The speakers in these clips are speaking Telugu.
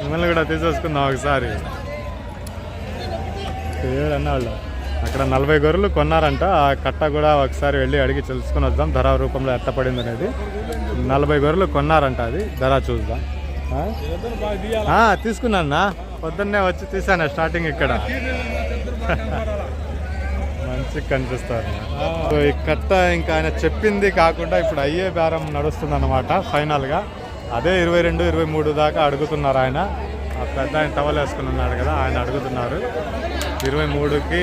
మిమ్మల్ని కూడా తీసేసుకుందాం ఒకసారి. అన్న వాళ్ళు అక్కడ నలభై గొర్రెలు కొన్నారంట. ఆ కట్ట కూడా ఒకసారి వెళ్ళి అడిగి తెలుసుకుని వద్దాం. ధర రూపంలో ఎట్టపడింది అనేది. నలభై గొర్రెలు కొన్నారంట అది. ధర చూద్దాం. తీసుకున్నా పొద్దున్నే వచ్చి తీసాను స్టార్టింగ్ ఇక్కడ. మంచి కనిపిస్తారు సో ఈ కట్ట ఇంకా ఆయన చెప్పింది కాకుండా ఇప్పుడు అయ్యే బేరం నడుస్తుంది అనమాట ఫైనల్గా. అదే ఇరవై రెండు ఇరవై మూడు దాకా అడుగుతున్నారు ఆయన. ఆ పెద్ద ఆయన టవల్ వేసుకుని ఉన్నాడు కదా ఆయన అడుగుతున్నారు. ఇరవై మూడుకి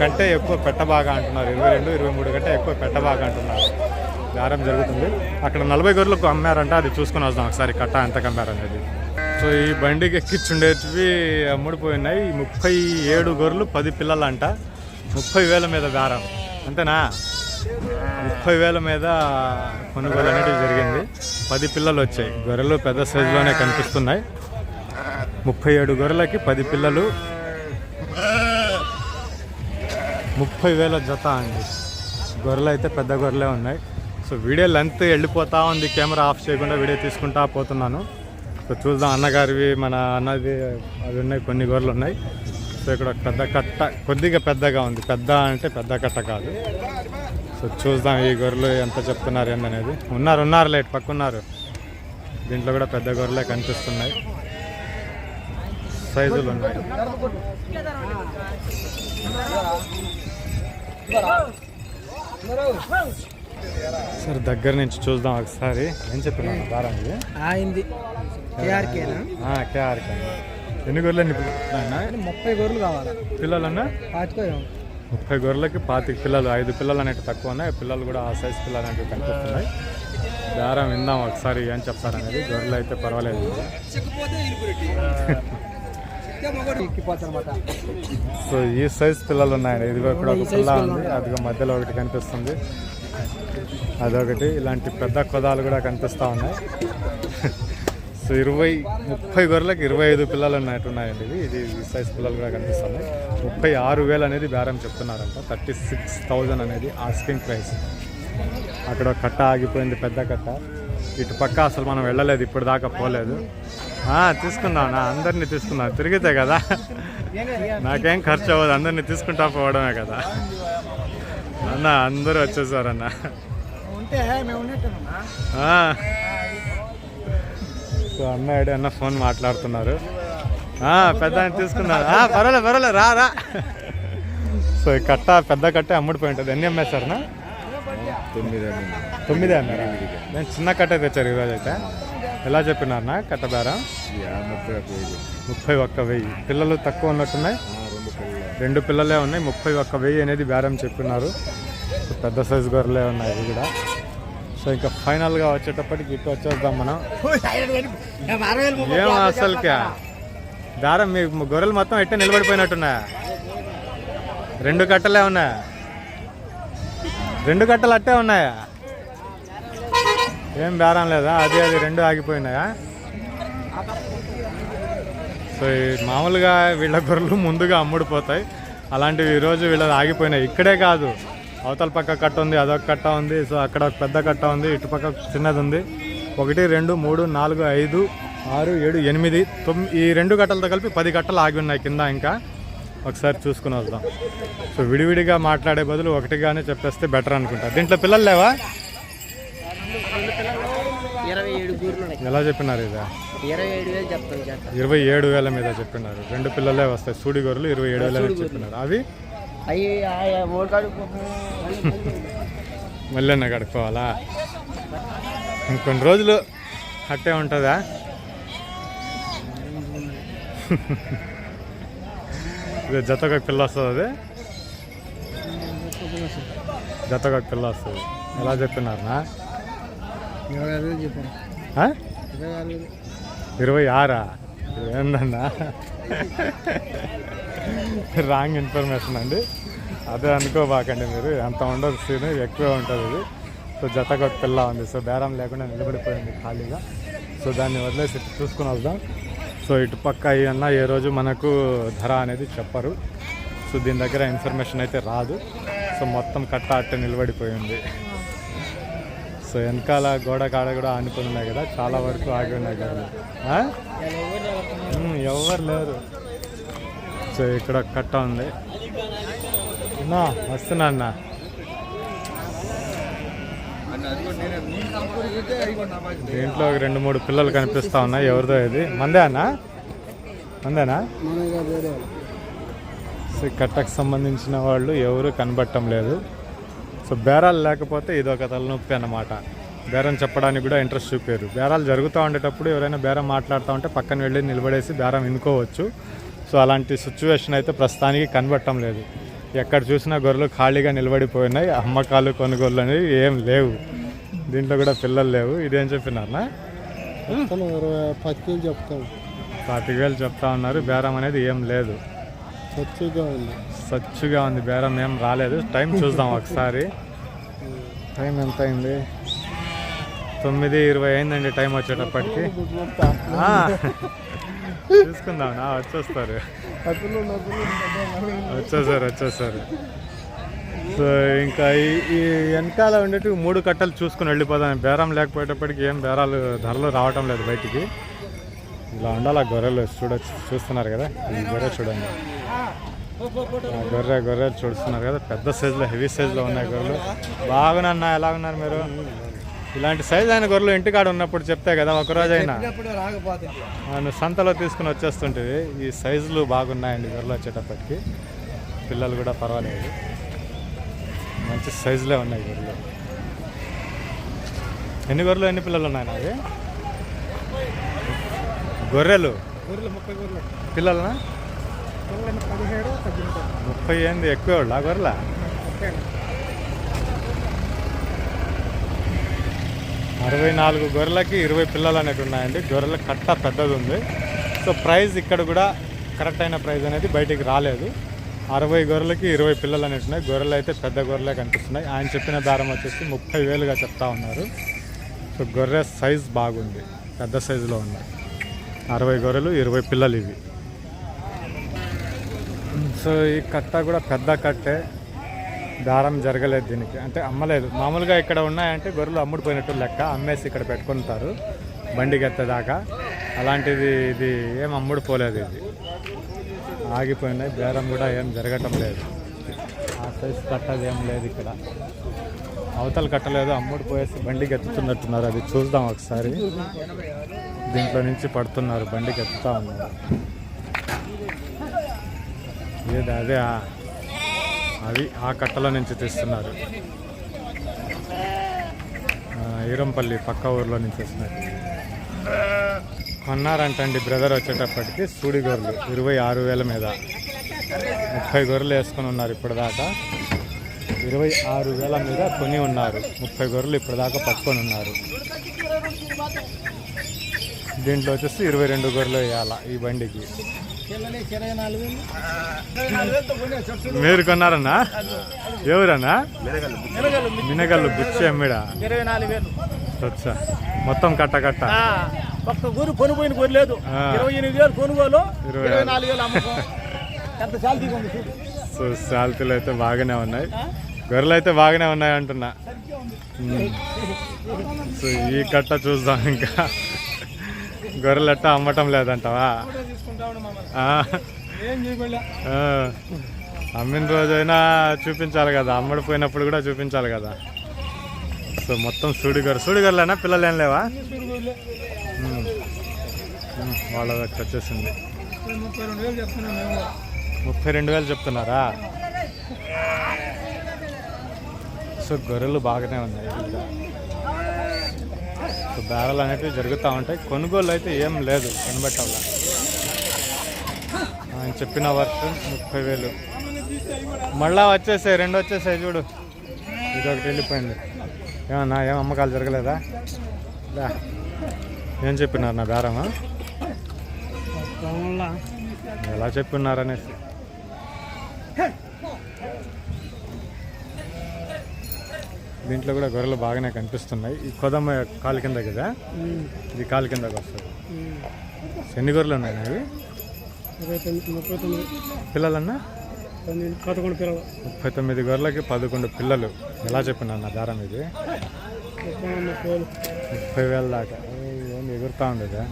కంటే ఎక్కువ పెట్టబాగా అంటున్నారు. ఇరవై రెండు ఇరవై మూడు కంటే ఎక్కువ పెట్టబాగా అంటున్నారు. బేరం జరుగుతుంది. అక్కడ నలభై గొర్రెలకు అమ్మారంట అది చూసుకుని వద్దాం ఒకసారి కట్ట ఎంత కమ్మారనేది సో ఈ బండికి ఎక్కించుండేటివి అమ్ముడిపోయినాయి. ముప్పై ఏడు గొర్రెలు పది పిల్లలంట. ముప్పై వేల మీద బేరం అంతేనా? ముప్పై వేల మీద కొనుగోలు అనేటివి జరిగింది. పది పిల్లలు వచ్చాయి. గొర్రెలు పెద్ద సైజులోనే కనిపిస్తున్నాయి. ముప్పై ఏడు గొర్రెలకి పది పిల్లలు. ముప్పై వేల జత అండి. గొర్రెలు అయితే పెద్ద గొర్రెలే ఉన్నాయి. సో వీడియో లెంత్ వెళ్ళిపోతా ఉంది. కెమెరా ఆఫ్ చేయకుండా వీడియో తీసుకుంటా పోతున్నాను. సో చూద్దాం అన్నగారివి మన అన్నది అవి ఉన్నాయి. కొన్ని గొర్రెలు ఉన్నాయి. సో ఇక్కడ పెద్ద కట్ట కొద్దిగా పెద్దగా ఉంది. పెద్ద అంటే పెద్ద కట్ట కాదు. సో చూద్దాం ఈ గొర్రెలు ఎంత చెప్తున్నారు ఏందనేది. ఉన్నారు ఉన్నారు లేట్ పక్కున్నారు దీంట్లో కూడా పెద్ద గొర్రెలే కనిపిస్తున్నాయి. సైజులు ఉన్నాయి. సరే దగ్గర నుంచి చూద్దాం ఒకసారి. ఏం చెప్పినాను దారం ఇది? కేఆర్కేనా? ఎన్ని గొర్రెలు ముప్పై గొర్రెలు కావాలి? పిల్లలన్నా? పాతికో ముప్పై గొర్రెలకి పాతిక పిల్లలు ఐదు పిల్లలు అనేవి తక్కువ ఉన్నాయి. పిల్లలు కూడా ఆ సైజ్ పిల్లలు అనేవి కనిపిస్తున్నాయి దారం విందాం ఒకసారి ఏం చెప్తారనేది. గొర్రెలు అయితే పర్వాలేదు. సో ఈ సైజ్ పిల్లలు ఉన్నాయండి. ఇదిగో ఇక్కడ ఒక పిల్ల ఉంది. అదిగో మధ్యలో ఒకటి కనిపిస్తుంది. అదొకటి. ఇలాంటి పెద్ద కొదాలు కూడా కనిపిస్తూ ఉన్నాయి. సో ఇరవై ముప్పై గొర్రెలకు ఇరవై ఐదు పిల్లలు ఉన్నట్టున్నాయండి ఇది. ఇది ఈ సైజ్ పిల్లలు కూడా కనిపిస్తున్నాయి. ముప్పై ఆరు వేలు అనేది బేరం చెప్తున్నారంట. థర్టీ సిక్స్ థౌజండ్ అనేది ఆస్కింగ్ ప్రైస్ అక్కడ కట్ట ఆగిపోయింది పెద్ద కట్ట. ఇటు పక్క అసలు మనం వెళ్ళలేదు ఇప్పుడు దాకా పోలేదు. ఆ, తీసుకుందాం నా అందరినీ తీసుకుందాం. తిరిగితే కదా. నాకేం ఖర్చు అవ్వదు అందరినీ తీసుకుంటా పోవడమే కదా. అన్న అందరూ వచ్చేసారన్న. సో అన్న ఐడి అన్న ఫోన్ మాట్లాడుతున్నారు. పెద్ద తీసుకున్నారు. పర్వాలే పర్వాలే రా రా. సో ఈ కట్ట పెద్ద కట్ట అమ్ముడిపోయి ఉంటుంది. ఎన్ని అమ్మేశారనా తొమ్మిది తొమ్మిది అన్నారా నేను చిన్న కట్ట తెచ్చారు ఈరోజు అయితే. ఎలా చెప్పినారనా కట్ట బేరం ముప్పై ఒక్క వెయ్యి. పిల్లలు తక్కువ ఉన్నట్టున్నాయి? రెండు పిల్లలు. ఉన్నాయి. ముప్పై ఒక్క వెయ్యి అనేది బేరం చెప్పినారు. పెద్ద సైజు గొర్రెలే ఉన్నాయి ఇవి కూడా. సో ఇంకా ఫైనల్గా వచ్చేటప్పటికి ఇటు వచ్చేద్దాం మనం. ఏం అసలుకే? దారం మీ గొర్రెలు మొత్తం ఎట్టే నిలబడిపోయినట్టున్నాయా రెండు కట్టలే ఉన్నాయా. రెండు కట్టలు అట్టే ఉన్నాయా? ఏం బేరం లేదా? అది అది రెండు ఆగిపోయినాయా? సో మామూలుగా వీళ్ళ గొర్రెలు ముందుగా అమ్ముడిపోతాయి. అలాంటివి ఈరోజు వీళ్ళది ఆగిపోయినాయి. ఇక్కడే కాదు. అవతల పక్క కట్ట ఉంది అదొక కట్ట ఉంది సో అక్కడ ఒక పెద్ద కట్ట ఉంది ఇటు పక్క చిన్నది ఉంది. ఒకటి రెండు మూడు నాలుగు ఐదు ఆరు ఏడు ఎనిమిది తొమ్మిది ఈ రెండు కట్టలతో కలిపి పది కట్టలు ఆగి ఉన్నాయి కింద ఇంకా. ఒకసారి చూసుకుని వద్దాం. సో విడివిడిగా మాట్లాడే బదులు ఒకటిగానే చెప్పేస్తే బెటర్ అనుకుంటా. దీంట్లో పిల్లలు లేవా? ఎలా చెప్పినారు ఇదా? ఇరవై ఏడు వేలు మీద చెప్పినారు. రెండు పిల్లలే వస్తాయి. సూడి గొర్రెలు ఇరవై ఏడు వేల మీద చెప్పినారు. అవి? మళ్ళీ కడుక్కోవాలా? ఇంకొన్ని రోజులు అట్టే ఉంటుందా? ఒక పిల్ల వస్తుంది అది. జతకు ఒక పిల్ల వస్తుంది. ఎలా చెప్పినారనా? ఇరవై ఆరు వేలు చెప్పాను. ఆ? ఇరవై ఆరు వేలు. ఇరవై ఆరా? ఏందన్నా? రాంగ్ ఇన్ఫర్మేషన్ అండి. అదే అనుకోబాకండి మీరు. అంత ఉండదు సీన్ ఎక్కువ ఉంటుంది ఇది. సో జతకు ఒక పిల్ల ఉంది. సో బేరం లేకుండా నిలబడిపోయింది ఖాళీగా. సో దాన్ని వదిలేసి చూసుకుని వద్దాం. సో ఇటు పక్క అన్న ఏ రోజు మనకు ధర అనేది చెప్పరు. సో దీని దగ్గర ఇన్ఫర్మేషన్ అయితే రాదు. సో మొత్తం కట్ట అట్ట నిలబడిపోయింది. సో వెనకాల గోడ కాడ కూడా ఆనుకుని ఉన్నాయి కదా. చాలా వరకు ఆగి ఉన్నాయి కదా. ఎవరు లేరు? సో ఇక్కడ కట్ట ఉంది. అన్నా వస్తున్నా అన్న. దీంట్లో ఒక రెండు మూడు పిల్లలు కనిపిస్తా ఉన్నాయి. ఎవరిదో ఇది? మందే అన్న? మందేనా? సో కట్టకు సంబంధించిన వాళ్ళు ఎవరు కనబడటం లేదు. సో బేరాలు లేకపోతే ఇది ఒక తలనొప్పి అన్నమాట. బేరం చెప్పడానికి కూడా ఇంట్రెస్ట్ చూపారు. బేరాలు జరుగుతూ ఉండేటప్పుడు ఎవరైనా బేరం మాట్లాడుతూ ఉంటే పక్కన వెళ్ళి నిలబడేసి బేరం వినుకోవచ్చు సో అలాంటి సిచ్యువేషన్ అయితే ప్రస్తుతానికి కనబడటం లేదు. ఎక్కడ చూసినా గొర్రెలు ఖాళీగా నిలబడిపోయినాయి. అమ్మకాలు కొనుగోళ్ళు అనేవి ఏం లేవు. దీంట్లో కూడా పిల్లలు లేవు. ఇదేం చెప్పినారనా పత్తి చెప్తాం పాతిక వేలు చెప్తా. ఉన్నారు. బేరం అనేది ఏం లేదు. సచ్చిగా ఉంది. సచ్చుగా ఉంది. బేరం ఏం రాలేదు. టైం చూద్దాం ఒకసారి. టైం ఎంత అయింది? తొమ్మిది ఇరవై అయిందండి టైం వచ్చేటప్పటికి. తీసుకుందాం నా వచ్చేస్తారు. వచ్చేసారు వచ్చేసారు. సో ఇంకా ఈ వెనకాల ఉండేటి మూడు కట్టలు చూసుకుని వెళ్ళిపోదాం. బేరం లేకపోయేటప్పటికి ఏం బేరాలు ధరలు రావటం లేదు బయటికి. ఇలా ఉండాలి ఆ గొర్రెలు చూడొచ్చు చూస్తున్నారు కదా? ఈ గొర్రె చూడండి. ఆ గొర్రె గొర్రెలు చూస్తున్నారు కదా? పెద్ద సైజులో హెవీ సైజులో ఉన్నాయి గొర్రెలు. బాగునన్నా ఎలా ఉన్నారు మీరు? ఇలాంటి సైజు అయిన గొర్రెలు ఇంటికాడ ఉన్నప్పుడు చెప్తే కదా ఒక రోజు అయినా నువ్వు సంతలో తీసుకుని వచ్చేస్తుంటివి. ఈ సైజులు బాగున్నాయండి గొర్రెలు వచ్చేటప్పటికి. పిల్లలు కూడా పర్వాలేదు. మంచి సైజులే ఉన్నాయి గొర్రెలు. ఎన్ని గొర్రెలు ఎన్ని పిల్లలు ఉన్నాయి నావి? గొర్రెలు? పిల్లలనా? ముప్పై ఏంది ఎక్కువ గొర్రెల? అరవై నాలుగు గొర్రెలకి ఇరవై పిల్లలు అనేవి ఉన్నాయండి. గొర్రెల కట్ట పెద్దది ఉంది సో ప్రైస్ ఇక్కడ కూడా కరెక్ట్ అయిన ప్రైస్ అనేది బయటికి రాలేదు. అరవై గొర్రెలకి ఇరవై పిల్లలు అనేవి ఉన్నాయి. గొర్రెలు అయితే పెద్ద గొర్రెలే కనిపిస్తున్నాయి. ఆయన చెప్పిన దారం వచ్చేసి ముప్పై వేలుగా చెప్తా ఉన్నారు. సో గొర్రె సైజ్ బాగుంది. పెద్ద సైజులో ఉన్నాయి అరవై గొర్రెలు ఇరవై పిల్లలు ఇవి. సో ఈ కట్ట కూడా పెద్ద కట్టే. దారం జరగలేదు దీనికి. అంటే అమ్మలేదు. మామూలుగా ఇక్కడ ఉన్నాయంటే గొర్రెలు అమ్ముడుపోయినట్టు లెక్క అమ్మేసి ఇక్కడ పెట్టుకుంటారు బండికి ఎత్తేదాకా అలాంటిది ఇది ఏం అమ్ముడుపోలేదు ఇది. ఆగిపోయినాయి. బేరం కూడా ఏం జరగటం లేదు. ఆ సైజ్ కట్టది ఏం లేదు ఇక్కడ. అవతలు కట్టలేదు. అమ్ముడిపోయేసి పోయేసి అది చూద్దాం ఒకసారి. దీంట్లో నుంచి పడుతున్నారు. బండికి ఎత్తుతా ఉన్నారు. ఏది? అదే అవి ఆ కట్టల నుంచి తీస్తున్నారు. ఈరంపల్లి పక్క ఊర్లో నుంచి వస్తున్నారు కొన్నారంటండి బ్రదర్ వచ్చేటప్పటికి సూడి గొర్రెలు ఇరవై ఆరు వేల మీద. ముప్పై గొర్రెలు వేసుకొని ఉన్నారు ఇప్పటిదాకా. ఇరవై ఆరు వేల మీద కొని ఉన్నారు. ముప్పై గొర్రెలు ఇప్పటిదాకా పట్టుకొని ఉన్నారు. దీంట్లో వచ్చేసి ఇరవై రెండు గొర్రెలు వేయాల ఈ బండికి? మీరు కొన్నారన్నా? ఎవరన్నా? మినగల్లు బుచ్చి అమ్మిడా. ఇరవై నాలుగు వేలు. వచ్చా మొత్తం కట్ట కట్ట. ఒక్క కొనుపోయిన లేదు. ఇరవై ఎనిమిది వేలు కొనుగోలు ఇరవై. నాలుగు. వేలు అమ్మకం. ఎంత సో శాలతీలు అయితే బాగానే ఉన్నాయి. గొర్రెలు అయితే బాగానే ఉన్నాయి అంటున్నా. సో ఈ కట్ట చూద్దాం ఇంకా. గొర్రెలు ఎట్ట అమ్మటం లేదంటావా తీసుకుంటాడు మమ్మల్ని ఆ, ఏం చేయబడలే ఆ. అమ్మిన రోజైనా చూపించాలి కదా. అమ్మడిపోయినప్పుడు కూడా చూపించాలి కదా. సో మొత్తం సూడి గొర్రె పిల్లలు ఏం లేవా వాళ్ళ దగ్గర వచ్చేసింది. ముప్పై రెండు వేలు చెప్తున్నారా? సో గొర్రెలు బాగానే ఉన్నాయి. సో బేరాలు అనేవి జరుగుతూ ఉంటాయి. కొనుగోలు అయితే ఏం లేదు. కనబట్టాల? ఆయన చెప్పిన వర్షం ముప్పై వేలు. మళ్ళా వచ్చేసాయి రెండు వచ్చేసాయి చూడు. ఇది ఒకటి వెళ్ళిపోయింది. ఏమన్నా ఏం అమ్మకాలు జరగలేదా. ఏం చెప్పినారు నా బేరమా ఎలా చెప్పున్నారనేసి దీంట్లో కూడా గొర్రెలు బాగానే కనిపిస్తున్నాయి. ఈ కొదమ్మ కాలు కింద కదా? ఇది కాలు కిందకి వస్తుంది. ఎన్ని గొర్రెలు ఉన్నాయి అవి ఇరవై తొమ్మిది ముప్పై తొమ్మిది. పిల్లలన్నా? పదకొండు పిల్లలు. ముప్పై తొమ్మిది గొర్రెలకి పదకొండు పిల్లలు. ఎలా చెప్పినా దారం ఇది? ముప్పై వేలు దాకా. ఏం ఎగురుతా ఉండేదా?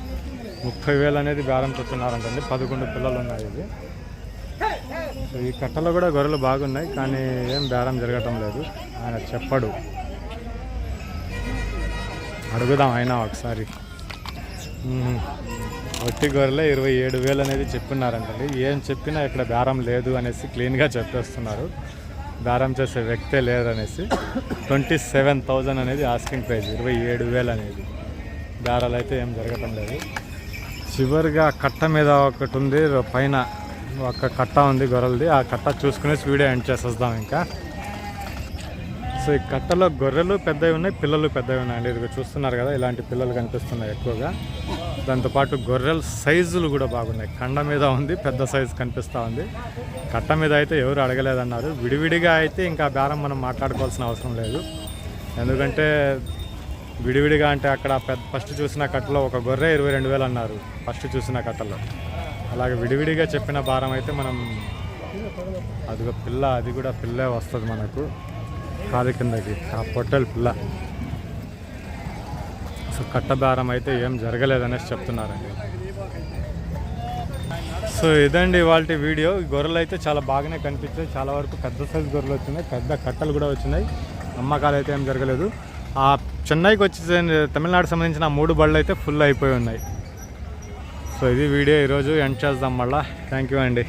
ముప్పై వేలు అనేది బేరం చెప్తున్నారంటండి పదకొండు పిల్లలు ఉన్నాయి ఇది. సో ఈ కట్టలో కూడా గొర్రెలు బాగున్నాయి కానీ ఏం బేరం జరగటం లేదు. ఆయన చెప్పడు. అడుగుదాం అయినా ఒకసారి. ఒట్టి గొర్రెలే ఇరవై ఏడు వేలు అనేది చెప్పినారంటండి. ఏం చెప్పినా ఇక్కడ బేరం లేదు అనేసి క్లీన్గా చెప్పేస్తున్నారు. బేరం చేసే వ్యక్తే లేదనేసి ట్వంటీ సెవెన్ థౌజండ్ అనేది ఆస్కింగ్ ప్రైస్ ఇరవై ఏడు వేలు అనేది. బేరాలు అయితే ఏం జరగటం లేదు. చివరిగా కట్ట మీద ఒకటి ఉంది పైన ఒక కట్ట ఉంది గొర్రెలది. ఆ కట్ట చూసుకునేసి వీడియో ఎండ్ చేసేద్దాం ఇంకా. సో ఈ కట్టలో గొర్రెలు పెద్దవి ఉన్నాయి పిల్లలు పెద్దవి ఉన్నాయండి. ఇది చూస్తున్నారు కదా ఇలాంటి పిల్లలు కనిపిస్తున్నాయి ఎక్కువగా. దాంతోపాటు గొర్రెల సైజులు కూడా బాగున్నాయి. కండ మీద ఉంది పెద్ద సైజు కనిపిస్తూ ఉంది. కట్ట మీద అయితే ఎవరు అడగలేదన్నారు. విడివిడిగా అయితే ఇంకా బేరం మనం మాట్లాడుకోవాల్సిన అవసరం లేదు. ఎందుకంటే విడివిడిగా అంటే అక్కడ పెద్ద ఫస్ట్ చూసిన కట్టలో ఒక గొర్రె ఇరవై రెండు వేలు అన్నారు ఫస్ట్ చూసిన కట్టలో. అలాగే విడివిడిగా చెప్పిన భారం అయితే మనం అదిగో పిల్ల అది కూడా పిల్లే వస్తుంది మనకు. కాదు కిందకి ఆ పొట్టెల పిల్ల. సో కట్టబేరం అయితే ఏం జరగలేదనేసి చెప్తున్నారండి. సో ఇదండి ఇవాళ వీడియో. గొర్రెలు అయితే చాలా బాగానే కనిపించాయి. చాలా వరకు పెద్ద సైజు గొర్రెలు వచ్చినాయి. పెద్ద కట్టలు కూడా వచ్చినాయి. అమ్మకాలు అయితే ఏం జరగలేదు. ఆ చెన్నైకి వచ్చి తమిళనాడు సంబంధించిన మూడు బళ్ళు అయితే ఫుల్ అయిపోయి ఉన్నాయి. సో ఇది వీడియో. ఈరోజు ఎండ్ చేద్దాం మళ్ళీ. థ్యాంక్ యూ అండి.